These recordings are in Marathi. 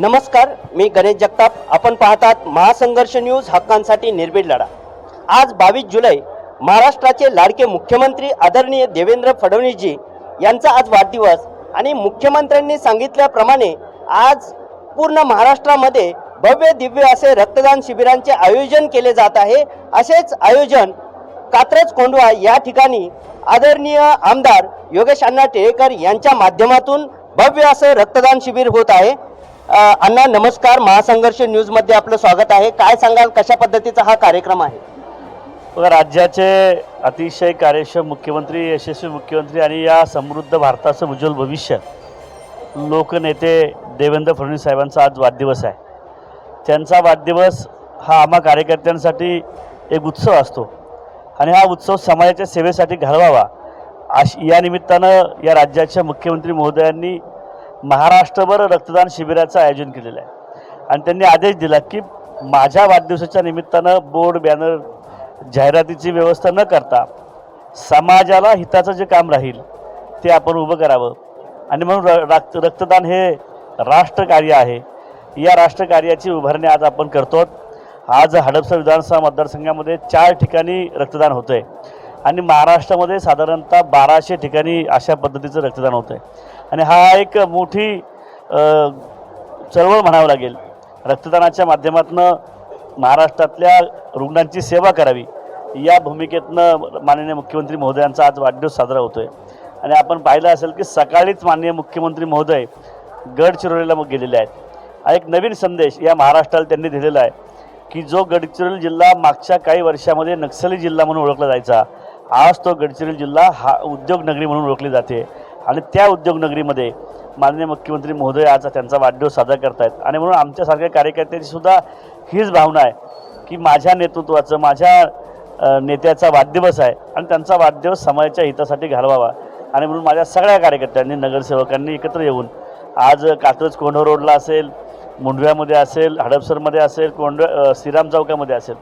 नमस्कार मी गणेश जगताप. आपण पाहतात महासंघर्ष न्यूज हक्कांसाठी निर्भीड लढा. आज बावीस जुलै महाराष्ट्राचे लाडके मुख्यमंत्री आदरणीय देवेंद्र फडणवीसजी यांचा आज वाढदिवस आणि मुख्यमंत्र्यांनी सांगितल्याप्रमाणे आज पूर्ण महाराष्ट्रामध्ये भव्य दिव्य असे रक्तदान शिबिरांचे आयोजन केले जात आहे. असेच आयोजन कात्रज कोंडवा या ठिकाणी आदरणीय आमदार योगेश अण्णा टिळेकर यांच्या माध्यमातून भव्य असं रक्तदान शिबिर होत आहे. अण्णा नमस्कार. महासंघर्ष न्यूजमध्ये आपलं स्वागत आहे. काय सांगाल? कशा पद्धतीचा हा कार्यक्रम आहे? बघा राज्याचे अतिशय कार्यक्षम मुख्यमंत्री यशस्वी मुख्यमंत्री आणि या समृद्ध भारताचं उज्ज्वल भविष्य लोकनेते देवेंद्र फडणवीस साहेबांचा आज वाढदिवस आहे. त्यांचा वाढदिवस हा आम्हा कार्यकर्त्यांसाठी एक उत्सव असतो आणि हा उत्सव समाजाच्या सेवेसाठी घालवावा. अश या निमित्तानं या राज्याच्या मुख्यमंत्री महोदयांनी महाराष्ट्रभर रक्तदान शिबिराचं आयोजन केलेलं आहे. आणि त्यांनी आदेश दिला की माझ्या वाढदिवसाच्या निमित्तानं बोर्ड बॅनर जाहिरातीची व्यवस्था न करता समाजाला हिताचं जे काम राहील ते आपण उभं करावं. आणि म्हणून र रक्त रक्तदान हे राष्ट्रकार्य आहे. या राष्ट्रकार्याची उभारणी आज आपण करतो आज हडपसर विधानसभा मतदारसंघामध्ये चार ठिकाणी रक्तदान होतं आहे आणि महाराष्ट्रामध्ये साधारणतः बाराशे ठिकाणी अशा पद्धतीचं रक्तदान होतं आहे आणि हा एक मोठी चळवळ म्हणावं लागेल. रक्तदानाच्या माध्यमातून महाराष्ट्रातल्या रुग्णांची सेवा करावी. या भूमिकेतनं माननीय मुख्यमंत्री महोदयांचा आज वाढदिवस साजरा होतो आहे आणि आपण पाहिलं असेल की सकाळीच माननीय मुख्यमंत्री महोदय गडचिरोलीला मग गेलेले आहेत. हा एक नवीन संदेश या महाराष्ट्राला त्यांनी दिलेला आहे की जो गडचिरोली जिल्हा मागच्या काही वर्षामध्ये नक्सली जिल्हा म्हणून ओळखला जायचा. आज तो गडचिरोली जिल्हा हा उद्योगनगरी म्हणून ओळखली जाते. आणि त्या उद्योगनगरीमध्ये माननीय मुख्यमंत्री महोदय आज त्यांचा वाढदिवस साजरा करतायत. आणि म्हणून आमच्यासारख्या कार्यकर्त्यांची सुद्धा हीच भावना आहे की माझ्या नेतृत्वाचं माझ्या नेत्याचा वाढदिवस आहे आणि त्यांचा वाढदिवस समाजाच्या हितासाठी घालवावा. आणि म्हणून माझ्या सगळ्या कार्यकर्त्यांनी नगरसेवकांनी एकत्र येऊन आज कात्रज कोंढव रोडला असेल मुंडव्यामध्ये असेल हडपसरमध्ये असेल कोंड श्रीराम चौकामध्ये असेल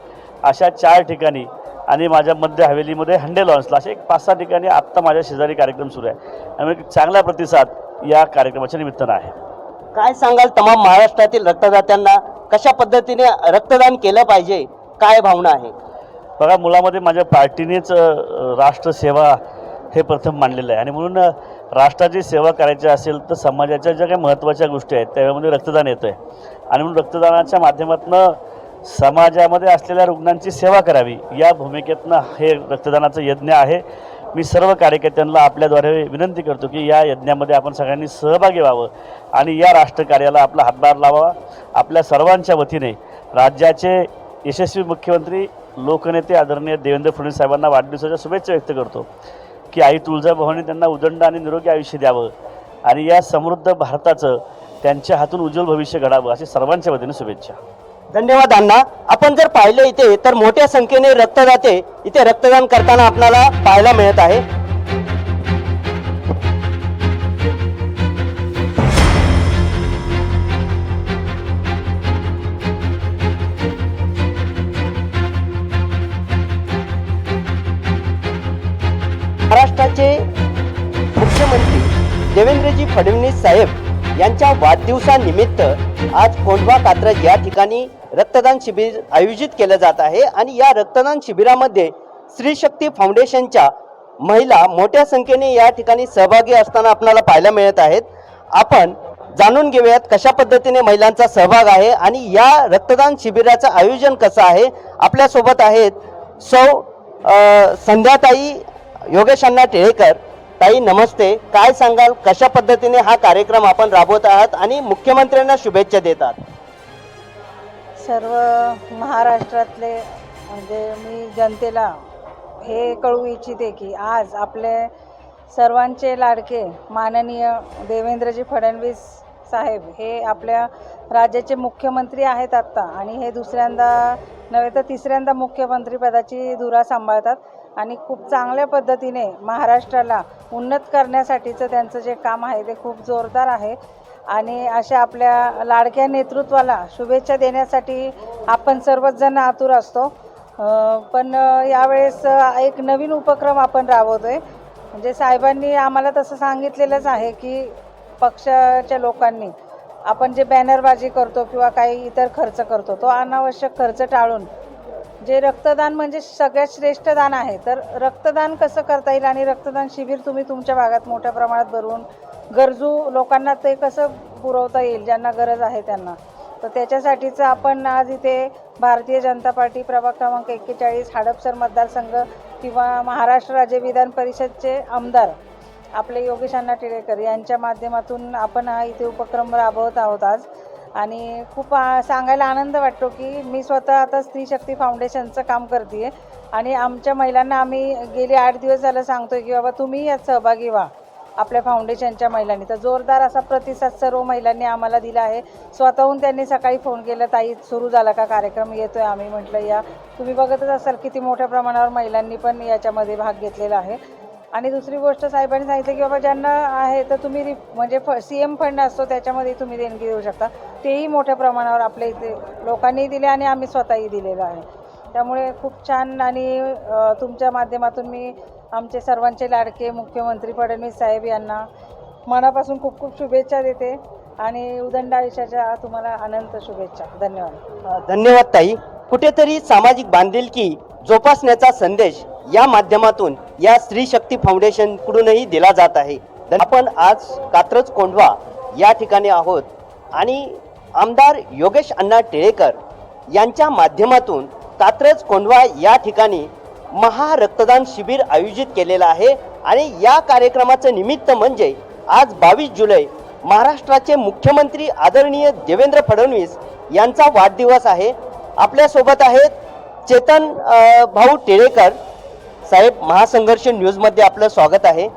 अशा चार ठिकाणी आणि माझ्या मध्य हवेलीमध्ये हंडे लॉन्सला असे एक पाच सहा ठिकाणी आत्ता माझ्या शेजारी कार्यक्रम सुरू आहे. आणि एक चांगला प्रतिसाद या कार्यक्रमाच्या निमित्तानं आहे. काय सांगाल तमाम महाराष्ट्रातील रक्तदात्यांना? कशा पद्धतीने रक्तदान केलं पाहिजे? काय भावना आहे? बघा मुलामध्ये माझ्या पार्टीनेच राष्ट्रसेवा हे प्रथम मांडलेलं आहे. आणि म्हणून राष्ट्राची सेवा करायची असेल तर समाजाच्या ज्या काही महत्त्वाच्या गोष्टी आहेत त्यामध्ये रक्तदान येतं आहे आणि म्हणून रक्तदानाच्या माध्यमातून समाजामध्ये असलेल्या रुग्णांची सेवा करावी या भूमिकेतनं हे रक्तदानाचं यज्ञ आहे. मी सर्व कार्यकर्त्यांना आपल्याद्वारे विनंती करतो की या यज्ञामध्ये आपण सगळ्यांनी सहभागी व्हावं आणि या राष्ट्रकार्याला आपला हातभार लावावा. आपल्या सर्वांच्या वतीने राज्याचे यशस्वी मुख्यमंत्री लोकनेते आदरणीय देवेंद्र फडणवीस साहेबांना वाढदिवसाच्या शुभेच्छा व्यक्त करतो की आई तुळजाभवानी त्यांना उदंड आणि निरोगी आयुष्य द्यावं आणि या समृद्ध भारताचं त्यांच्या हातून उज्ज्वल भविष्य घडावं अशी सर्वांच्या वतीने शुभेच्छा. धन्यवाद अण्णा. आपण जर पाहिलं इथे तर मोठ्या संख्येने रक्तदाते इथे रक्तदान करताना आपल्याला पाहायला मिळत आहे. महाराष्ट्राचे मुख्यमंत्री देवेंद्रजी फडणवीस साहेब यांच्या वाढदिवसानिमित्त आज कोंढवा कात्रज या ठिकाणी रक्तदान शिबिर आयोजित केलं जात आहे आणि या रक्तदान शिबिरामध्ये स्त्री शक्ती फाउंडेशनच्या महिला मोठ्या संख्येने या ठिकाणी सहभागी असताना आपल्याला पाहायला मिळत आहेत. आपण जाणून घेऊयात कशा पद्धतीने महिलांचा सहभाग आहे आणि या रक्तदान शिबिराचं आयोजन कसं आहे. आपल्यासोबत आहेत सौ संध्याताई योगेश अण्णा टिळेकर. ताई नमस्ते. काय सांगाल? कशा पद्धतीने हा कार्यक्रम आपण राबवत आहात आणि मुख्यमंत्र्यांना शुभेच्छा देतात? सर्व महाराष्ट्रातले म्हणजे मी जनतेला हे कळवू इच्छिते की आज आपले सर्वांचे लाडके माननीय देवेंद्रजी फडणवीस साहेब हे आपल्या राज्याचे मुख्यमंत्री आहेत आत्ता आणि हे दुसऱ्यांदा नव्हे तर तिसऱ्यांदा मुख्यमंत्रीपदाची धुरा सांभाळतात आणि खूप चांगल्या पद्धतीने महाराष्ट्राला उन्नत करण्यासाठीचं त्यांचं जे काम आहे ते खूप जोरदार आहे. आणि अशा आपल्या लाडक्या नेतृत्वाला शुभेच्छा देण्यासाठी आपण सर्वच जण आतुर असतो. पण यावेळेस एक नवीन उपक्रम आपण राबवतो आहे म्हणजे साहेबांनी आम्हाला तसं सांगितलेलंच आहे की पक्षाच्या लोकांनी आपण जे बॅनरबाजी करतो किंवा काही इतर खर्च करतो तो अनावश्यक खर्च टाळून जे रक्तदान म्हणजे सगळ्यात श्रेष्ठ दान आहे तर रक्तदान कसं करता येईल आणि रक्तदान शिबिर तुम्ही तुमच्या भागात मोठ्या प्रमाणात भरवून गरजू लोकांना ते कसं पुरवता येईल ज्यांना गरज आहे त्यांना. तर त्याच्यासाठीचं आपण आज इथे भारतीय जनता पार्टी प्रभाग क्रमांक एक्केचाळीस हडपसर मतदारसंघ किंवा महाराष्ट्र राज्य विधान परिषदचे आमदार आपले योगेश अण्णा टिळेकर यांच्या माध्यमातून आपण हा इथे उपक्रम राबवत आहोत आज. आणि खूप आ- सांगायला आनंद वाटतो की मी स्वतः आता स्त्री शक्ती फाउंडेशनचं काम करते आणि आमच्या महिलांना आम्ही गेले आठ दिवस झालं सांगतोय की बाबा तुम्ही यात सहभागी व्हा. आपल्या फाउंडेशनच्या महिलांनी. तर जोरदार असा प्रतिसाद सर्व महिलांनी आम्हाला दिला आहे. स्वतःहून त्यांनी सकाळी फोन केला ताई सुरू झाला का कार्यक्रम? येतोय. आम्ही म्हटलं या. तुम्ही बघतच असाल किती मोठ्या प्रमाणावर महिलांनी पण याच्यामध्ये भाग घेतलेला आहे. आणि दुसरी गोष्ट साहेबांनी सांगितलं की बाबा ज्यांना आहे तर तुम्ही रि म्हणजे फ सी एम फंड असतो त्याच्यामध्ये तुम्ही देणगी देऊ शकता. तेही मोठ्या प्रमाणावर आपल्या इथे लोकांनी दिले आणि आम्ही स्वतःही दिलेलं आहे. त्यामुळे खूप छान आणि तुमच्या माध्यमातून मी आमचे सर्वांचे लाडके मुख्यमंत्री फडणवीस साहेब यांना मनापासून खूप खूप शुभेच्छा देते आणि उदंड आयुष्याच्या तुम्हाला अनंत शुभेच्छा. धन्यवाद. धन्यवाद ताई. कुठेतरी सामाजिक बांधिलकी जोपासण्याचा संदेश या माध्यमातून या स्त्री शक्ती फाउंडेशनकडूनही दिला जात आहे. आपण आज कात्रज कोंढवा या ठिकाणी आहोत आणि आमदार योगेश अण्णा टिळेकर यांच्या माध्यमातून कात्रज कोंढवा या ठिकाणी महारक्तदान शिबिर आयोजित केलेलं आहे आणि या कार्यक्रमाचं निमित्त म्हणजे आज बावीस जुलै महाराष्ट्राचे मुख्यमंत्री आदरणीय देवेंद्र फडणवीस यांचा वाढदिवस आहे. आपल्यासोबत आहेत चेतन भाऊ टिळेकर साहेब महासंघर्ष न्यूजमध्ये आपलं स्वागत आहे.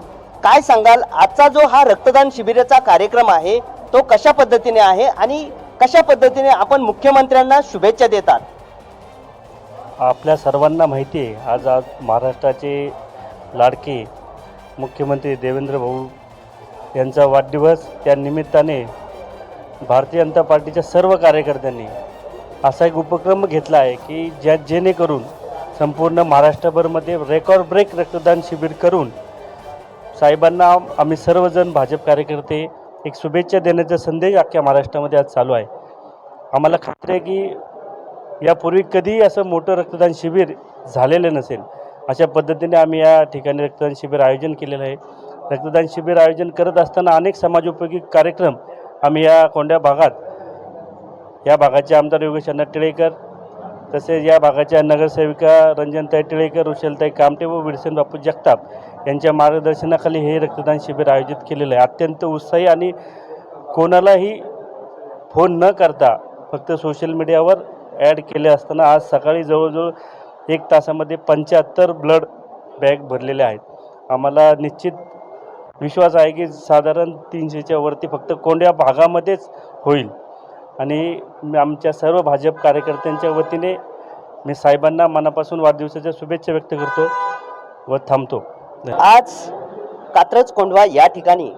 काय सांगाल? आजचा जो हा रक्तदान शिबिराचा कार्यक्रम आहे तो कशा पद्धतीने आहे आणि कशा पद्धतीने आपण मुख्यमंत्र्यांना शुभेच्छा देतात? आपल्या सर्वांना माहिती आहे आज आज महाराष्ट्राचे लाडके मुख्यमंत्री देवेंद्र भाऊ यांचा वाढदिवस त्या निमित्ताने भारतीय जनता पार्टीच्या सर्व कार्यकर्त्यांनी असा एक उपक्रम घेतला आहे की ज्या जेणेकरून संपूर्ण महाराष्ट्रभरमध्ये रेकॉर्ड ब्रेक रक्तदान शिबिर करून साहेबांना आम्ही सर्वजण भाजप कार्यकर्ते एक शुभेच्छा देण्याचा संदेश अख्ख्या महाराष्ट्रामध्ये आज चालू आहे. आम्हाला खात्री आहे की यापूर्वी कधीही असं मोठं रक्तदान शिबिर झालेलं नसेल. अशा पद्धतीने आम्ही या ठिकाणी रक्तदान शिबिर आयोजन केलेलं आहे. रक्तदान शिबिर आयोजन करत असताना अनेक समाजोपयोगी कार्यक्रम आम्ही या कोंड्या भागात या भागाचे आमदार योगेश अण्णा टिळेकर तसेच या भागाच्या नगरसेविका रंजनताई टिळेकर उशलताई कामटे व विडसन बापू जगताप यांच्या मार्गदर्शनाखाली हे रक्तदान शिबिर आयोजित केलेलं आहे. अत्यंत उत्साही आणि कोणालाही फोन न करता फक्त सोशल मीडियावर ॲड केले असताना आज सकाळी जवळजवळ एक तासामध्ये पंच्याहत्तर ब्लड बॅग भरलेले आहेत. आम्हाला निश्चित विश्वास आहे की साधारण तीनशेच्या वरती फक्त कोंड्या भागामध्येच होईल. आणि आमच्या सर्व भाजप कार्यकर्त्यांच्या वतीने मी साहेबांना मनापासून वाढदिवसाच्या शुभेच्छा व्यक्त करतो व थांबतो. आज कात्रज कोंडवा या ठिकाणी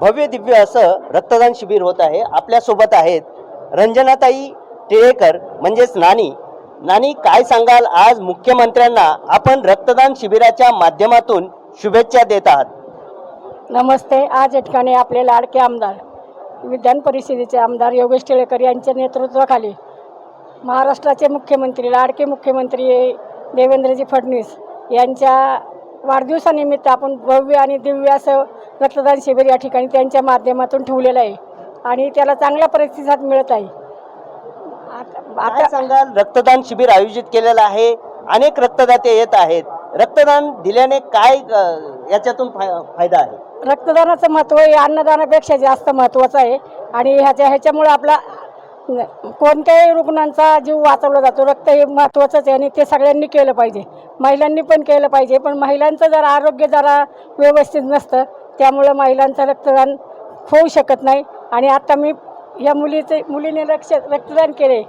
भव्य दिव्य असं रक्तदान शिबिर होत आहे. आपल्यासोबत आहेत रंजनाताई टिळेकर म्हणजेच नानी. नानी काय सांगाल? आज मुख्यमंत्र्यांना आपण रक्तदान शिबिराच्या माध्यमातून शुभेच्छा देत आहात. नमस्ते. आज या ठिकाणी आपले लाडके आमदार विधान परिषदेचे आमदार योगेश टिळेकर यांच्या नेतृत्वाखाली महाराष्ट्राचे मुख्यमंत्री लाडके मुख्यमंत्री देवेंद्रजी फडणवीस यांच्या वाढदिवसानिमित्त आपण भव्य आणि दिव्य असं रक्तदान शिबिर या ठिकाणी त्यांच्या माध्यमातून ठेवलेलं आहे. आणि त्याला चांगला प्रतिसाद मिळत आहे. आता सांगाल? रक्तदान शिबिर आयोजित केलेलं आहे. अनेक रक्तदाते येत आहेत. रक्तदान दिल्याने काय याच्यातून फाय- फायदा आहे? रक्तदानाचं महत्त्व हे अन्नदानापेक्षा जास्त महत्त्वाचं आहे. आणि ह्याच्या ह्याच्यामुळं आपला कोणत्याही रुग्णांचा जीव वाचवला जातो. रक्त हे महत्त्वाचंच आहे आणि ते सगळ्यांनी केलं पाहिजे. महिलांनी पण केलं पाहिजे. पण महिलांचं जरा आरोग्य जरा व्यवस्थित नसतं त्यामुळं महिलांचं रक्तदान होऊ शकत नाही. आणि आता मी या मुलीचे मुलीने रक्ष रक्तदान केले.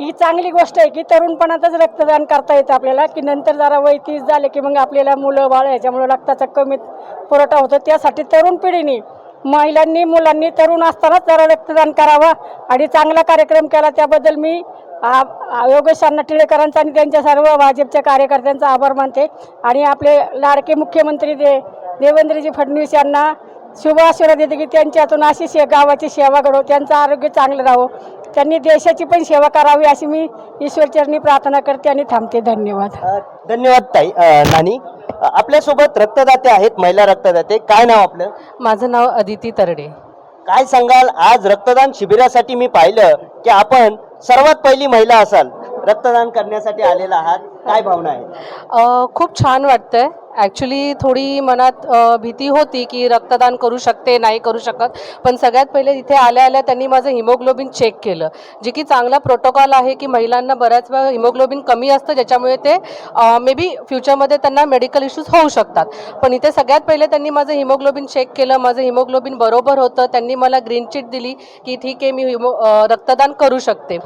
ही चांगली गोष्ट आहे की तरुणपणातच रक्तदान करता येतं आपल्याला की नंतर जरा वय तीस झाले की मग आपल्याला मुलं बाळ याच्यामुळं रक्ताचा कमी पुरवठा होतो. त्यासाठी तरुण पिढीने महिलांनी मुलांनी तरुण असतानाच जरा रक्तदान करावं आणि चांगला कार्यक्रम केला. त्याबद्दल मी योगेशांना योगेश अण्णा टिळेकरांचा आणि त्यांच्या सर्व भाजपच्या कार्यकर्त्यांचा आभार मानते. आणि आपले लाडके मुख्यमंत्री दे देवेंद्रजी फडणवीस यांना शुभ आशीर्वाद देते की त्यांच्यातून अशी शे गावाची सेवा घडो त्यांचं आरोग्य चांगलं राहो. त्यांनी देशाची पण सेवा करावी अशी मी ईश्वरचरणी प्रार्थना करते आणि थांबते. धन्यवाद. धन्यवाद ताई. अ, नानी अ, आपल्यासोबत रक्तदाते आहेत महिला रक्तदाते. काय नाव आपलं? माझं नाव अदिती तरडे. काय सांगाल? आज रक्तदान शिबिरासाठी मी पाहिलं की आपण सर्वात पहिली महिला असाल. रक्तदान करण्यासाठी आलेला आहात. काय भावना आहे अ, खूप छान वाटतंय. ॲक्च्युली थोडी मनात भीती होती की रक्तदान करू शकते नाही करू शकत. पण सगळ्यात पहिले इथे आल्या आल्या त्यांनी माझं हिमोग्लोबिन चेक केलं. जे की चांगला प्रोटोकॉल आहे की महिलांना बऱ्याच वेळा हिमोग्लोबिन कमी असतं ज्याच्यामुळे ते मे बी फ्युचरमध्ये त्यांना मेडिकल इश्यूज होऊ शकतात. पण इथे सगळ्यात पहिले त्यांनी माझं हिमोग्लोबिन चेक केलं. माझं हिमोग्लोबिन बरोबर होतं. त्यांनी मला ग्रीन चिट दिली की ठीक आहे मी हिमो रक्तदान करू शकते.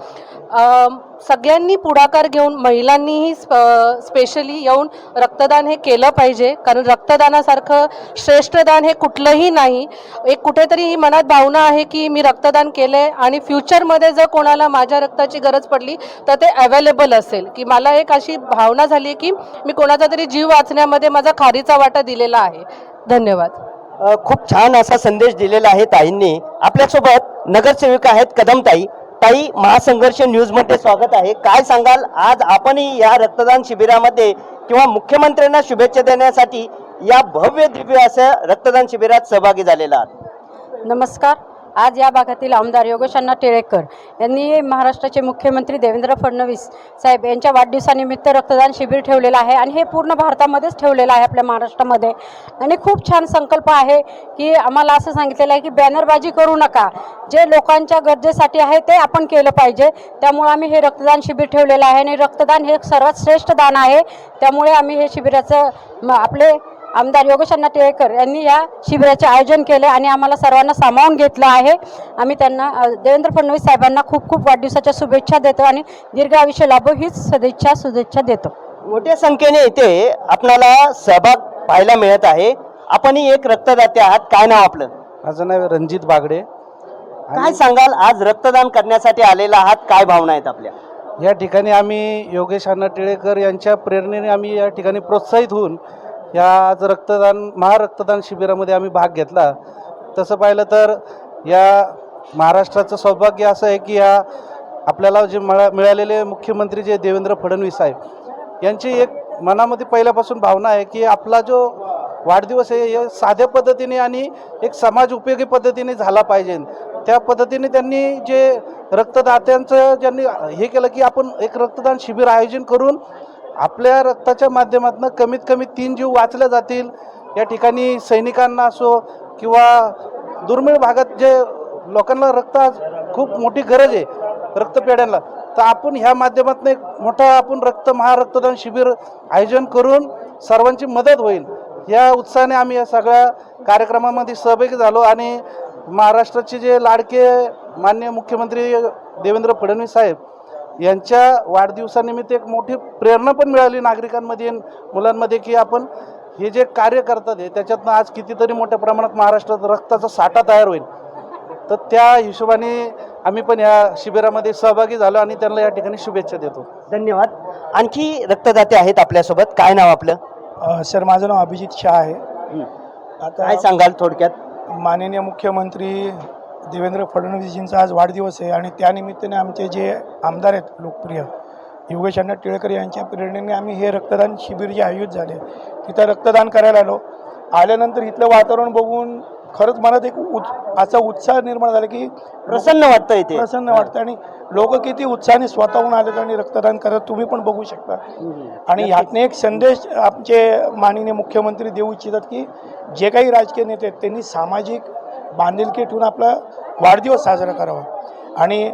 सगळ्यांनी पुढाकार घेऊन महिलांनीही स्पेशली येऊन रक्तदान हे केलं पाहिजे. कारण रक्तदानासारखं श्रेष्ठ दान हे कुठलंही नाही. एक कुठेतरी ही मनात भावना आहे की मी रक्तदान केलं आहे आणि फ्युचरमध्ये जर कोणाला माझ्या रक्ताची गरज पडली तर ते अवेलेबल असेल. की मला एक अशी भावना झाली आहे की मी कोणाचा तरी जीव वाचण्यामध्ये माझा खारीचा वाटा दिलेला आहे. धन्यवाद. खूप छान असा संदेश दिलेला आहे ताईंनी. आपल्यासोबत नगरसेविका आहेत कदमताई. ताई महासंघर्ष न्यूजमध्ये स्वागत आहे. काय सांगाल? आज आपणही या रक्तदान शिबिरामध्ये किंवा मुख्यमंत्र्यांना शुभेच्छा देण्यासाठी या भव्य दिव्य असं रक्तदान शिबिरात सहभागी झालेला आहात. नमस्कार. आज या भागातील आमदार योगेशांना टिळेकर यांनी महाराष्ट्राचे मुख्यमंत्री देवेंद्र फडणवीस साहेब यांच्या वाढदिवसानिमित्त रक्तदान शिबिर ठेवलेलं आहे आणि हे पूर्ण भारतामध्येच ठेवलेलं आहे आपल्या महाराष्ट्रामध्ये. आणि खूप छान संकल्प आहे की आम्हाला असं सांगितलेलं आहे की बॅनरबाजी करू नका. जे लोकांच्या गरजेसाठी आहे ते आपण केलं पाहिजे. त्यामुळे आम्ही हे रक्तदान शिबिर ठेवलेलं आहे आणि रक्तदान हे सर्वात श्रेष्ठ दान आहे. त्यामुळे आम्ही हे शिबिराचं म- आपले आमदार योगेश अण्णा टिळेकर यांनी या शिबिराचे आयोजन केले आणि आम्हाला सर्वांना सामावून घेतलं आहे. आम्ही त्यांना देवेंद्र फडणवीस साहेबांना खूप खूप वाढदिवसाच्या शुभेच्छा देतो आणि दीर्घ आयुष्य लाभो हीच सदिच्छा शुभेच्छा देतो. मोठ्या संख्येने इथे आपणाला सहभाग पाहायला मिळत आहे. आपणही एक रक्तदाते आहात. काय नाव आपलं? माझं नाव रणजित बागडे. काय सांगाल? आज रक्तदान करण्यासाठी आलेला आहात. काय भावना आहेत आपल्या? या ठिकाणी आम्ही योगेश अण्णा टिळेकर यांच्या प्रेरणेने आम्ही या ठिकाणी प्रोत्साहित होऊन या आज रक्तदान महारक्तदान शिबिरामध्ये आम्ही भाग घेतला. तसं पाहिलं तर या महाराष्ट्राचं सौभाग्य असं आहे की या आपल्याला जे मिळा मिळालेले मुख्यमंत्री जे देवेंद्र फडणवीस साहेब यांची एक मनामध्ये पहिल्यापासून भावना आहे की आपला जो वाढदिवस आहे हे साध्या पद्धतीने आणि एक समाज उपयोगी पद्धतीने झाला पाहिजे. त्या पद्धतीने त्यांनी जे रक्तदात्यांचं ज्यांनी हे केलं की आपण एक रक्तदान शिबिर आयोजन करून आपल्या रक्ताच्या माध्यमातून कमीत कमी तीन जीव वाचले जातील. या ठिकाणी सैनिकांना असो किंवा दुर्मिळ भागात जे लोकांना रक्त आज खूप मोठी गरज आहे रक्तपेढ्यांना तर आपण ह्या माध्यमातून एक मोठा आपण रक्त महारक्तदान शिबिर आयोजन करून सर्वांची मदत होईल. या उत्साहाने आम्ही या सगळ्या कार्यक्रमामध्ये सहभागी झालो आणि महाराष्ट्राचे जे लाडके मान्य मुख्यमंत्री देवेंद्र फडणवीस साहेब यांच्या वाढदिवसानिमित्त एक मोठी प्रेरणा पण मिळाली नागरिकांमध्ये मुलांमध्ये की आपण हे जे कार्य करतात आहे त्याच्यातनं आज कितीतरी मोठ्या प्रमाणात महाराष्ट्रात रक्ताचा साठा तयार होईल. तर त्या हिशोबाने आम्ही पण या शिबिरामध्ये सहभागी झालो आणि त्यांना या ठिकाणी शुभेच्छा देतो. धन्यवाद. आणखी रक्तदाते आहेत आपल्यासोबत. काय नाव आपलं? सर माझं नाव अभिजित शाह आहे. काय आता सांगाल थोडक्यात? माननीय मुख्यमंत्री देवेंद्र फडणवीसजींचा आज वाढदिवस आहे आणि त्यानिमित्ताने आमचे जे आमदार आहेत लोकप्रिय योगेश अण्णा टिळकर यांच्या प्रेरणेने आम्ही हे रक्तदान शिबिर जे आयोजित झाले तिथं रक्तदान करायला आलो. आल्यानंतर इथलं वातावरण बघून खरंच मनात एक उत् असा उत्साह निर्माण झाला की प्रसन्न वाटतं इथे प्रसन्न वाटतं आणि लोक किती उत्साहाने स्वतःहून आलेत आणि रक्तदान करत तुम्ही पण बघू शकता. आणि ह्यातनं एक संदेश आमचे माननीय मुख्यमंत्री देऊ इच्छितात की जे काही राजकीय नेते आहेत त्यांनी सामाजिक बांधिलकी ठेवून आपला वाढदिवस साजरा करावा. आणि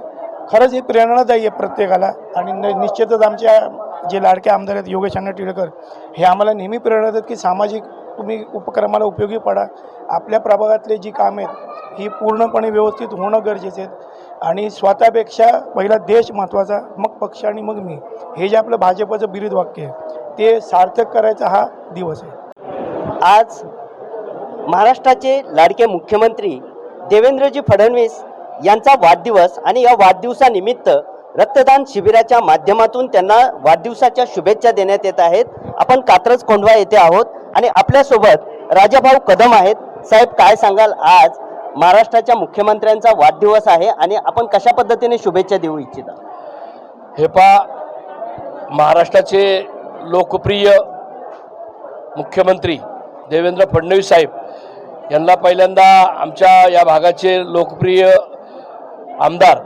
खरंच ही प्रेरणादायी आहे प्रत्येकाला. आणि न निश्चितच आमच्या जे लाडके आमदार आहेत योगेश अण्णा टिळकर हे आम्हाला नेहमी प्रेरणा देतात की सामाजिक तुम्ही उपक्रमाला उपयोगी पडा. आपल्या प्रभागातले जी कामं आहेत ही पूर्णपणे व्यवस्थित होणं गरजेचे आहेत आणि स्वतःपेक्षा पहिला देश महत्त्वाचा मग पक्ष आणि मग मी. हे जे आपलं भाजपचं बिरुद वाक्य आहे ते सार्थक करायचा हा दिवस आहे. आज महाराष्ट्राचे लाडके मुख्यमंत्री देवेंद्रजी फडणवीस यांचा वाढदिवस आणि या वाढदिवसानिमित्त रक्तदान शिबिराच्या माध्यमातून त्यांना वाढदिवसाच्या शुभेच्छा देण्यात येत आहेत. आपण कात्रज कोंढवा येथे आहोत आणि आपल्यासोबत राजाभाऊ कदम आहेत. साहेब काय सांगाल? आज महाराष्ट्राच्या मुख्यमंत्र्यांचा वाढदिवस आहे आणि आपण कशा पद्धतीने शुभेच्छा देऊ इच्छिता? हे पा महाराष्ट्राचे लोकप्रिय मुख्यमंत्री देवेंद्र फडणवीस साहेब यांना पहिल्यांदा आमच्या या भागाचे लोकप्रिय आमदार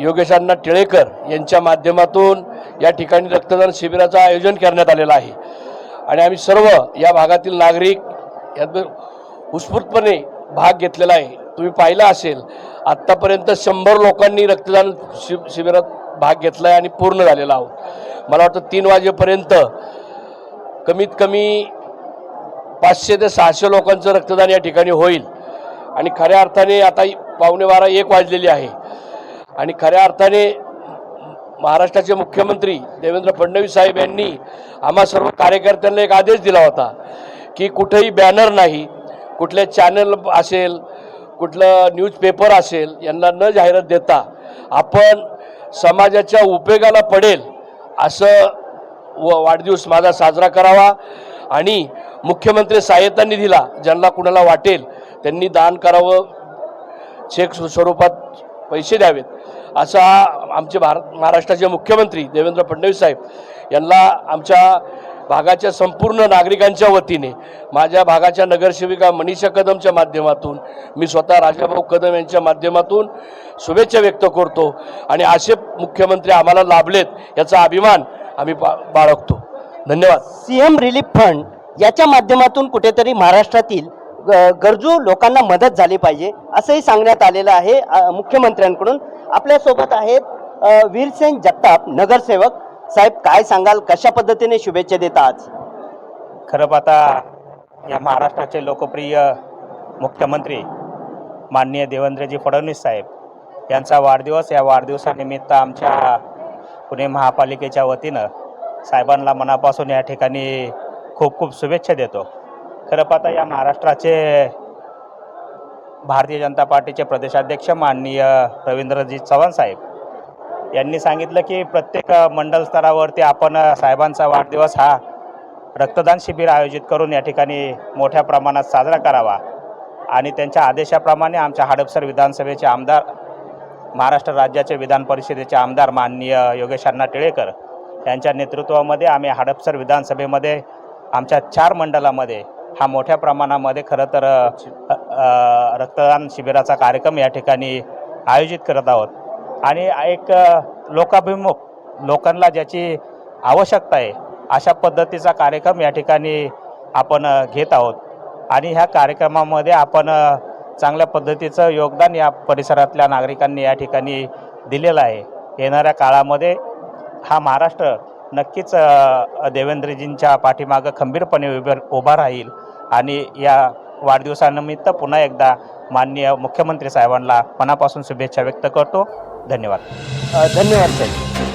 योगेश अण्णा टिळेकर यांच्या माध्यमातून या ठिकाणी रक्तदान शिबिराचं आयोजन करण्यात आलेलं आहे. आणि आम्ही सर्व या भागातील नागरिक यात उत्स्फूर्तपणे भाग घेतलेला आहे. तुम्ही पाहिलं असेल आत्तापर्यंत शंभर लोकांनी रक्तदान शि शिबिरात भाग घेतला आहे आणि पूर्ण झालेला आहोत. मला वाटतं तीन वाजेपर्यंत कमीत कमी पाचशे ते सहाशे लोकांचं रक्तदान या ठिकाणी होईल. आणि खऱ्या अर्थाने आता पावणे बारा एक वाजलेली आहे. आणि खऱ्या अर्थाने महाराष्ट्राचे मुख्यमंत्री देवेंद्र फडणवीस साहेब यांनी आम्हा सर्व कार्यकर्त्यांना एक आदेश दिला होता की कुठेही बॅनर नाही कुठले चॅनल असेल कुठलं न्यूजपेपर असेल यांना न जाहिरात देता आपण समाजाच्या उपयोगाला पडेल असं व वाढदिवस माझा साजरा करावा. आणि मुख्यमंत्री सहाय्यतांनी दिला ज्यांना कुणाला वाटेल त्यांनी दान करावं चेक स्वरूपात पैसे द्यावेत. असा आमचे भारत महाराष्ट्राचे मुख्यमंत्री देवेंद्र फडणवीस साहेब यांना आमच्या भागाच्या संपूर्ण नागरिकांच्या वतीने माझ्या भागाच्या नगरसेविका मनीषा कदमच्या माध्यमातून मी स्वतः राजाभाऊ कदम यांच्या माध्यमातून शुभेच्छा व्यक्त करतो आणि असे मुख्यमंत्री आम्हाला लाभलेत याचा अभिमान आम्ही बा बाळगतो. धन्यवाद. सीएम रिलीफ फंड याच्या माध्यमातून कुठेतरी महाराष्ट्रातील ग- गरजू लोकांना मदत झाली पाहिजे असंही सांगण्यात आलेलं आहे मुख्यमंत्र्यांकडून. आपल्यासोबत आहेत वीरसेन जगताप नगरसेवक. साहेब काय सांगाल कशा पद्धतीने शुभेच्छा देता आज? खरं पाहता या महाराष्ट्राचे लोकप्रिय मुख्यमंत्री माननीय देवेंद्रजी फडणवीस साहेब यांचा वाढदिवस या वाढदिवसानिमित्त आमच्या पुणे महापालिकेच्या वतीनं साहेबांना मनापासून या ठिकाणी खूप खूप शुभेच्छा देतो. खरं पाहता या महाराष्ट्राचे भारतीय जनता पार्टीचे प्रदेशाध्यक्ष माननीय रवींद्रजी चव्हाण साहेब यांनी सांगितलं की प्रत्येक मंडल स्तरावरती आपण साहेबांचा वाढदिवस हा रक्तदान शिबिर आयोजित करून या ठिकाणी मोठ्या प्रमाणात साजरा करावा आणि त्यांच्या आदेशाप्रमाणे आमच्या हडपसर विधानसभेचे आमदार महाराष्ट्र राज्याचे विधान परिषदेचे आमदार माननीय योगेश अण्णा टिळेकर यांच्या नेतृत्वामध्ये आम्ही हडपसर विधानसभेमध्ये आमच्या चार मंडळामध्ये हा मोठ्या प्रमाणामध्ये खरं तर रक्तदान शिबिराचा कार्यक्रम या ठिकाणी आयोजित करत आहोत. आणि एक लोकाभिमुख लोकांना ज्याची आवश्यकता आहे अशा पद्धतीचा कार्यक्रम या ठिकाणी आपण घेत आहोत. आणि ह्या कार्यक्रमामध्ये आपण चांगल्या पद्धतीचं योगदान या परिसरातल्या नागरिकांनी या ठिकाणी दिलेलं आहे. येणाऱ्या काळामध्ये हा महाराष्ट्र नक्कीच देवेंद्रजींच्या पाठीमागं खंबीरपणे उभे उभा राहील. आणि या वाढदिवसानिमित्त पुन्हा एकदा माननीय मुख्यमंत्री साहेबांना मनापासून शुभेच्छा व्यक्त करतो. धन्यवाद. धन्यवाद साहेब